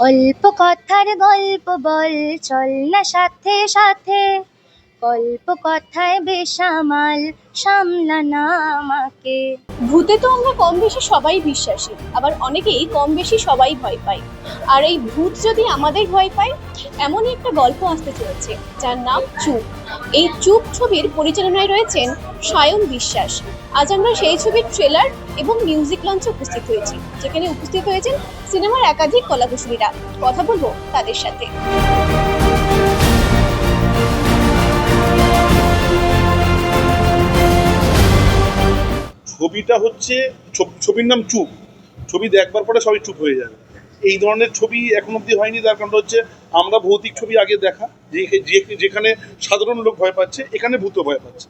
অল্প কথার গল্প বল চল না সাথে সাথে। গল্প কথায় সামলা না আমাকে। ভূতে তো আমরা কম বেশি সবাই বিশ্বাসী, আবার অনেকেই কম বেশি সবাই ভয় পাই আর এই ভূত যদি আমাদের ভয় পায়, এমনই একটা গল্প আসতে চলেছে, যার নাম চুপ। এই চুপ ছবির পরিচালনায় রয়েছেন সায়ন বিশ্বাস। আজ আমরা সেই ছবির ট্রেলার এবং মিউজিক লঞ্চে উপস্থিত হয়েছি, যেখানে উপস্থিত হয়েছেন সিনেমার একাধিক কলাকুশলীরা। কথা বলব তাদের সাথে। ছবিটা হচ্ছে ছবির নাম চুপ। ছবি দেখবার পরে সবাই চুপ হয়ে যাবে। এই ধরনের ছবি এখন অবধি হয়নি তার কারণটা হচ্ছে আমরা ভৌতিক ছবি আগে দেখা, যে- যেখানে সাধারণ লোক ভয় পাচ্ছে, এখানে ভূত ভয় পাচ্ছে।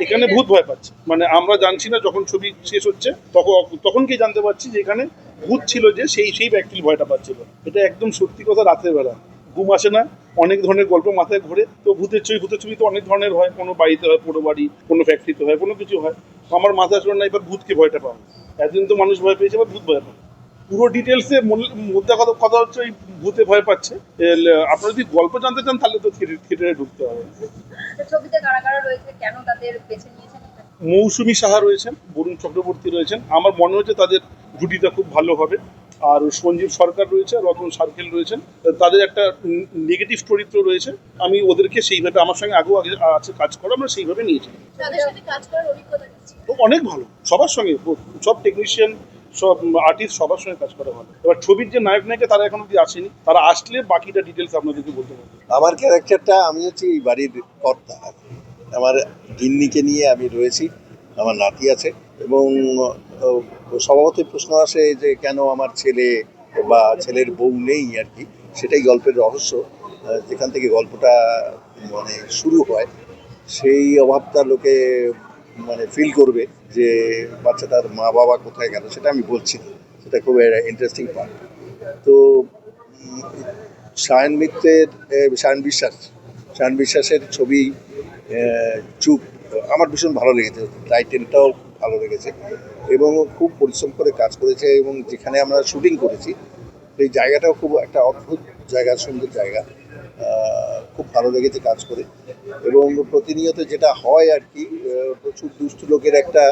এখানে ভূত ভয় পাচ্ছে। মানে আমরা জানছি না যখন ছবি শেষ হচ্ছে, তখন তখন কি জানতে পারছি যে এখানে ভূত ছিল যে সেই সেই ব্যক্তির ভয়টা পাচ্ছিল। এটা একদম সত্যি কথা রাতের বেলা। ঘুম আসে না অনেক ধরনের গল্প মাথায় ঘুরে। তো ভূতের ছবি ভূতের ছবি তো অনেক ধরনের হয়। কোনো বাড়িতে হয় পুরো বাড়ি কোনো ফ্যাক্টরিতে হয় কোনো কিছু হয়। আমার মাথায় আসলে না এবার ভূতকে ভয়টা পাবো। এতদিন তো মানুষ ভয় পেয়েছে এবার ভূত ভয় পাবে। পুরো ডিটেলসে মধ্যে কথা কথা হচ্ছে ওই ভূতে ভয় পাচ্ছে। আপনারা যদি গল্প জানতে চান তাহলে তো থিয়েটারে ঢুকতে হবে? মৌসুমী সাহা রয়েছেন বরুণ চক্রবর্তী রয়েছেন। আমার মনে হচ্ছে তাদের জুটিটা খুব ভালো হবে। আর সঞ্জীব সরকার রয়েছে রতন সার্কেল রয়েছেন। তাদের একটা নেগেটিভ চরিত্র রয়েছে। আমি ওদেরকে সেইভাবে আমার সঙ্গে আগেও আগে আছে কাজ করা আমরা সেইভাবে নিয়েছি। তাদের কাজ করার তো অনেক ভালো সবার সঙ্গে সব টেকনিশিয়ান সব আর্টিস্ট সবার সঙ্গে কাজ করা ভালো। এবার ছবির যে নায়ক নায়িকা তারা এখন অব্দি আসেনি। তারা আসলে বাকিটা ডিটেলস আপনাদেরকে বলতে পারব। আমার ক্যারেক্টারটা আমি হচ্ছে এই বাড়ির কর্তা। আমার গিন্নিকে নিয়ে আমি রয়েছি আমার নাতি আছে। এবং স্বভাবতই প্রশ্ন আসে যে কেন আমার ছেলে বা ছেলের বউ নেই আর কি? সেটাই গল্পের রহস্য। যেখান থেকে গল্পটা মানে শুরু হয়, সেই অভাবটা লোকে মানে ফিল করবে যে বাচ্চাটার মা বাবা কোথায় গেল, সেটা আমি বলছি সেটা খুব ইন্টারেস্টিং পার্ট তো সায়ন মিত্রের সায়ন বিশ্বাস, সায়ন বিশ্বাসের ছবি চুপ, আমার ভীষণ ভালো লেগেছে। টাইটেলটাও ভালো লেগেছে এবং খুব পরিশ্রম করে কাজ করেছে এবং যেখানে আমরা শুটিং করেছি, সেই জায়গাটাও খুব একটা অদ্ভুত জায়গা, সুন্দর জায়গা। খুব ভালো লেগেছে কাজ করে এবং প্রতিনিয়ত যেটা হয় আর কি প্রচুর দুষ্ট লোকের একটা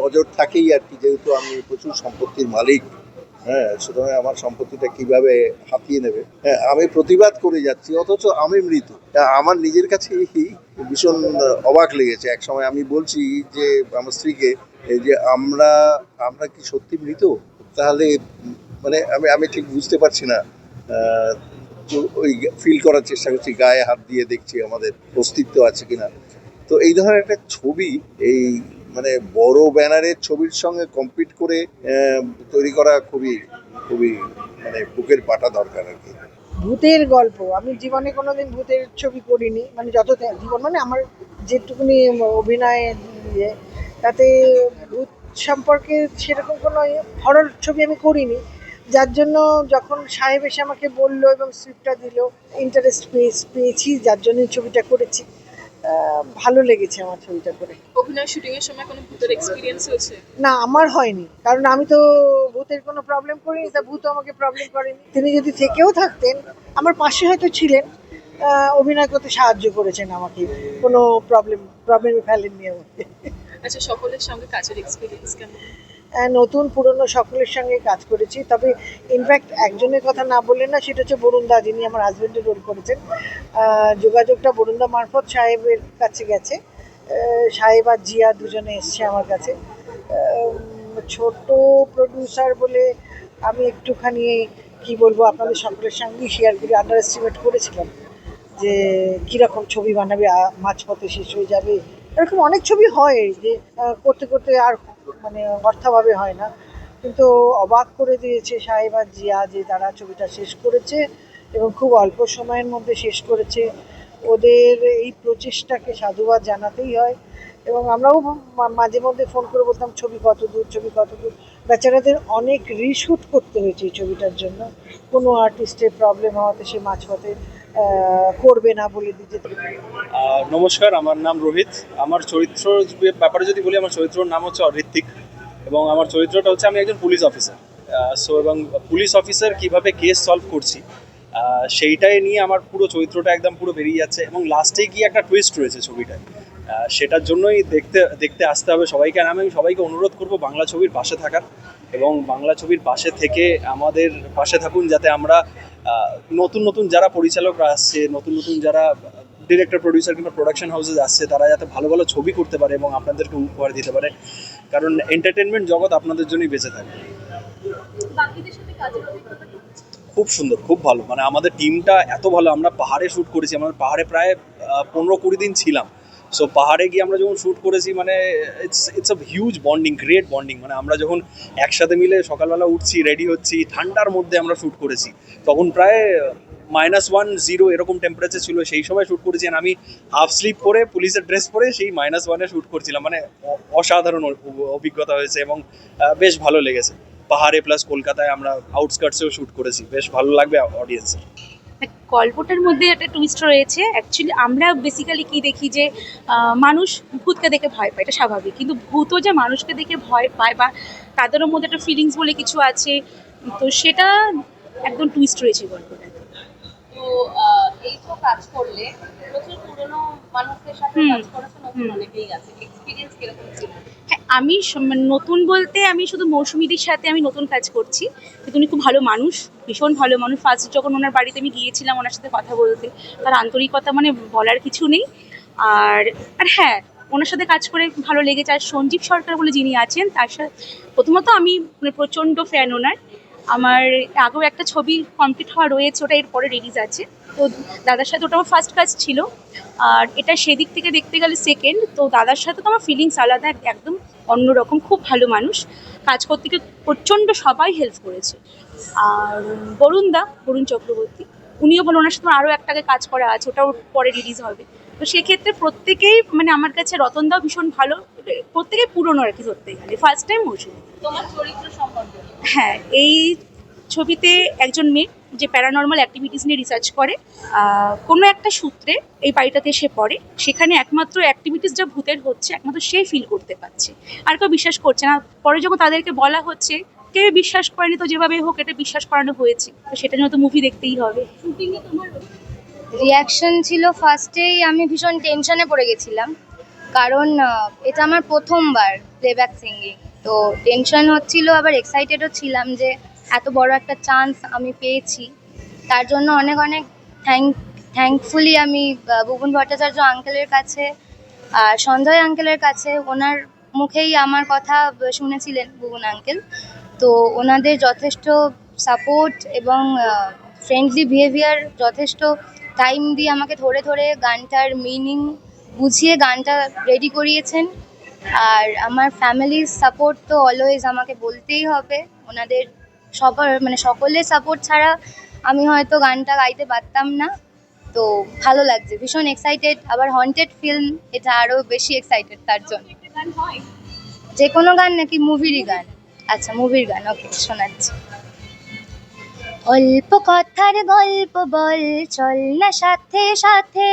নজর থাকেই আর কি, যেহেতু আমি প্রচুর সম্পত্তির মালিক। হ্যাঁ সুতরাং আমার সম্পত্তিটা কীভাবে হাতিয়ে নেবে? হ্যাঁ আমি প্রতিবাদ করে যাচ্ছি, অথচ আমি মৃত। তা আমার নিজের কাছে ভীষণ অবাক লেগেছে। এক সময় আমি বলছি যে, আমার স্ত্রীকে যে আমরা আমরা কি সত্যি মৃত? তাহলে মানে আমি আমি ঠিক বুঝতে পারছি না। ওই ফিল করার চেষ্টা করছি, গায়ে হাত দিয়ে দেখছি আমাদের অস্তিত্ব আছে কিনা। তো এই ধরনের একটা ছবি, এই মানে বড় ব্যানারের ছবির সঙ্গে কম্পিট করে তৈরি করা খুবই খুবই মানে বুকের পাটা দরকার আর কি। ভূতের গল্প। আমি জীবনে কোনোদিন ভূতের ছবি করিনি। মানে যত জীবন মানে আমার যেটুকুনি অভিনয় ইয়ে তাতে ভূত সম্পর্কে সেরকম কোনো হরর ছবি আমি করিনি। যার জন্য যখন সাহেব এসে আমাকে বলল এবং স্ক্রিপ্টটা দিল ইন্টারেস্ট পেয়েছি, যার জন্য ছবিটা করেছি। ভালো লেগেছে আমার ছবিটা করে। অভিনয় শুটিং এর সময় কোনো ভূতের এক্সপিরিয়েন্স হয়েছে? না আমার হয়নি। কারণ আমি তো ভূতের কোনো প্রবলেম করিনি তা ভূত আমাকে প্রবলেম করেনি। তিনি যদি থেকেও থাকতেন আমার পাশে হয়তো ছিলেন অভিনয় করতে সাহায্য করেছেন আমাকে। কোনো প্রবলেম প্রবলেমে ফেলেননি আমাকে। আচ্ছা সকলের সঙ্গে কাজের এক্সপিরিয়েন্স কেমন? নতুন পুরনো সকলের সঙ্গে কাজ করেছি। তবে ইনফ্যাক্ট একজনের কথা না বললেন না সেটা হচ্ছে বরুণদা যিনি আমার হাজব্যান্ডের রোল করেছেন। যোগাযোগটা বরুণদা মারফত সাহেবের কাছে গেছে। সাহেব আর জিয়া দুজনে এসছে আমার কাছে। ছোট প্রডিউসার বলে আমি একটুখানি, কি বলব, আপনাদের সকলের সঙ্গেই শেয়ার করি আন্ডার এস্টিমেট করেছিলাম যে কীরকম ছবি বানাবে মাঝপথে শেষ হয়ে যাবে। এরকম অনেক ছবি হয় যে করতে করতে আর মানে অর্থাভাবে হয় না। কিন্তু অবাক করে দিয়েছে সাহেব আর জিয়া যে তারা ছবিটা শেষ করেছে। এবং খুব অল্প সময়ের মধ্যে শেষ করেছে। ওদের এই প্রচেষ্টাকে সাধুবাদ জানাতেই হয় এবং আমরাও মাঝে মধ্যে ফোন করে বলতাম, ছবি কত দূর, ছবি কত দূর? বেচারাদের অনেক রিশুট করতে হয়েছে এই ছবিটার জন্য। কোনো আর্টিস্টের প্রবলেম হওয়াতে সে মাঝপথে করবে না বলে দিতে নমস্কার, আমার নাম রোহিত। আমার চরিত্র ব্যাপারে যদি বলি, আমার চরিত্রর নাম হচ্ছে ঋত্বিক এবং আমার চরিত্রটা হচ্ছে আমি একজন পুলিশ অফিসার সো এবং পুলিশ অফিসার কীভাবে কেস সলভ করছি সেইটাই নিয়ে আমার পুরো চরিত্রটা একদম পুরো বেরিয়ে যাচ্ছে এবং লাস্টে গিয়ে একটা টুইস্ট রয়েছে ছবিটায়। সেটার জন্যই দেখতে দেখতে আসতে হবে সবাইকে আর আমি সবাইকে অনুরোধ করব বাংলা ছবির পাশে থাকার এবং বাংলা ছবির পাশে থেকে আমাদের পাশে থাকুন যাতে আমরা নতুন নতুন যারা পরিচালকরা আসছে, নতুন নতুন যারা ডিরেক্টর প্রডিউসার কিংবা প্রোডাকশন হাউসে আসছে, তারা যাতে ভালো ভালো ছবি করতে পারে এবং আপনাদেরকে উপহার দিতে পারে। কারণ এন্টারটেনমেন্ট জগৎ আপনাদের জন্যই বেঁচে থাকে বাকিদের সাথে কাজের অভিজ্ঞতা কেমন? খুব সুন্দর, খুব ভালো। মানে আমাদের টিমটা এত ভালো, আমরা পাহাড়ে শ্যুট করেছি, আমরা পাহাড়ে প্রায় পনেরো কুড়ি দিন ছিলাম। সো পাহাড়ে গিয়ে আমরা যখন শ্যুট করেছি মানে it's it's a huge bonding great bonding মানে আমরা যখন একসাথে মিলে সকালবেলা উঠছি রেডি হচ্ছি, ঠান্ডার মধ্যে আমরা শ্যুট করেছি, তখন প্রায় মাইনাস ওয়ান জিরো এরকম টেম্পারেচার ছিল, সেই সময় শ্যুট করেছি। আমি হাফ স্লিপ পরে, পুলিশের ড্রেস পরে, সেই মাইনাস ওয়ানে শ্যুট করছিলাম। মানে অসাধারণ অভিজ্ঞতা হয়েছে এবং বেশ ভালো লেগেছে। পাহাড়ে প্লাস কলকাতায় আমরা আউটস্কার্টসেও শ্যুট করেছি। বেশ ভালো লাগবে অডিয়েন্সের গল্পটার মধ্যে একটা টুইস্ট রয়েছে। অ্যাকচুয়ালি আমরা বেসিক্যালি কি দেখি যে মানুষ ভূতকে দেখে ভয় পায় এটা স্বাভাবিক। কিন্তু ভূতও যে মানুষকে দেখে ভয় পায় বা তাদেরও মধ্যে একটা ফিলিংস বলে কিছু আছে তো সেটা একদম টুইস্ট রয়েছে গল্পটা তো এই তো কাজ করলে প্রচুর পুরনো মানুষদের সাথে কাজ করেছে নতুন অনেকেই আছে। এক্সপিরিয়েন্স কীরকম ছিল? আমি মানে নতুন বলতে আমি শুধু মৌসুমিদির সাথে আমি নতুন কাজ করছি। কিন্তু উনি খুব ভালো মানুষ, ভীষণ ভালো মানুষ। ফার্স্ট যখন ওনার বাড়িতে আমি গিয়েছিলাম ওনার সাথে কথা বলতে, তার আন্তরিকতা মানে বলার কিছু নেই। আর আর হ্যাঁ ওনার সাথে কাজ করে ভালো লেগেছে। আর সঞ্জীব সরকার বলে যিনি আছেন, তার সাথে প্রথমত আমি মানে প্রচণ্ড ফ্যান ওনার। আমার আগেও একটা ছবি কমপ্লিট হওয়া রয়েছে, ওটা এরপরে রিলিজ আছে। তো দাদার সাথে ওটা আমার ফার্স্ট কাজ ছিল। আর এটা সেদিক থেকে দেখতে গেলে সেকেন্ড তো দাদার সাথে তো আমার ফিলিংস আলাদা, একদম অন্যরকম খুব ভালো মানুষ। কাজ করতে গিয়ে প্রচণ্ড সবাই হেল্প করেছে। আর বরুণ দা বরুণ চক্রবর্তী উনিও বলো ওনার সাথে আরও একটাকে কাজ করা আছে ওটাও পরে রিলিজ হবে। তো সেক্ষেত্রে প্রত্যেকেই মানে আমার কাছে রতনদাও ভীষণ ভালো প্রত্যেকেই পুরনো আর কি ধরতে গেলে। ফার্স্ট টাইম মৌসুমি তোমার চরিত্র সম্পর্কে? হ্যাঁ এই ছবিতে একজন মেয়ে যে প্যারানর্মাল অ্যাক্টিভিটিস নিয়ে রিসার্চ করে কোনো একটা সূত্রে এই বাড়িটাতে এসে পড়ে, সেখানে একমাত্র অ্যাক্টিভিটিস যা ভূতের হচ্ছে, একমাত্র সে ফিল করতে পারছে। আর কেউ বিশ্বাস করছে না। পরে যখন তাদেরকে বলা হচ্ছে, কেউ বিশ্বাস করেনি তো যেভাবে হোক, এটা বিশ্বাস করানো হয়েছে। তো সেটা জন্য তো মুভি দেখতেই হবে। তোমার রিয়াকশন ছিল ফার্স্টেই আমি ভীষণ টেনশনে পড়ে গেছিলাম। কারণ এটা আমার প্রথমবার প্লেব্যাক সিঙ্গিং তো টেনশন হচ্ছিল, আবার এক্সাইটেডও ছিলাম যে এত বড় একটা চান্স আমি পেয়েছি। তার জন্য অনেক অনেক থ্যাংক থ্যাঙ্কফুলি আমি বুবন ভট্টাচার্য আঙ্কেলের কাছে, আর সঞ্জয় আঙ্কেলের কাছে ওনার মুখেই আমার কথা শুনেছিলেন বুবন আঙ্কেল তো ওনাদের যথেষ্ট সাপোর্ট এবং ফ্রেন্ডলি বিহেভিয়ার যথেষ্ট টাইম দিয়ে আমাকে ধরে ধরে গানটার মিনিং বুঝিয়ে গানটা রেডি করিয়েছেন। আর আমার ফ্যামিলির সাপোর্ট তো অলওয়েজ আমাকে বলতেই হবে। ওনাদের সবার মানে সকলের সাপোর্ট ছাড়া আমি হয়তো গানটা গাইতে পারতাম না। তো ভালো লাগছে, ভীষণ এক্সাইটেড আবার হন্টেড ফিল্ম এটা আরও বেশি এক্সাইটেড তার জন্য। যে কোনো গান নাকি মুভিরই গান। আচ্ছা মুভির গান ওকে শোনাচ্ছি। অল্প কথার গল্প বল, চল না সাথে সাথে।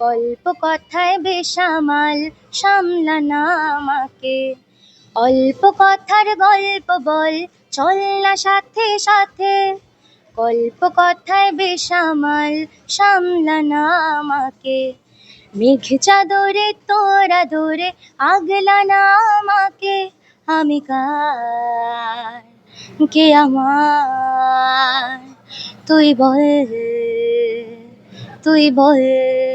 গল্প কথায় বেসামাল সামলা না আমাকে। অল্প কথার গল্প বল চল না সাথে সাথে, গল্প কথায় বেসামাল সামলা না আমাকে। মেঘ চাদরে, তোরা দরে আগলা না আমাকে। আমি কার? কে আমার? তুই বল তুই বল।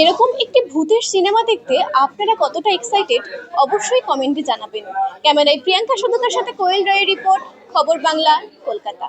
এরকম একটি ভূতের সিনেমা দেখতে আপনারা কতটা এক্সাইটেড অবশ্যই কমেন্টে জানাবেন। ক্যামেরায় প্রিয়াঙ্কা সন্ধ্যার সাথে কোয়েল রায়ের রিপোর্ট খবর বাংলা, কলকাতা।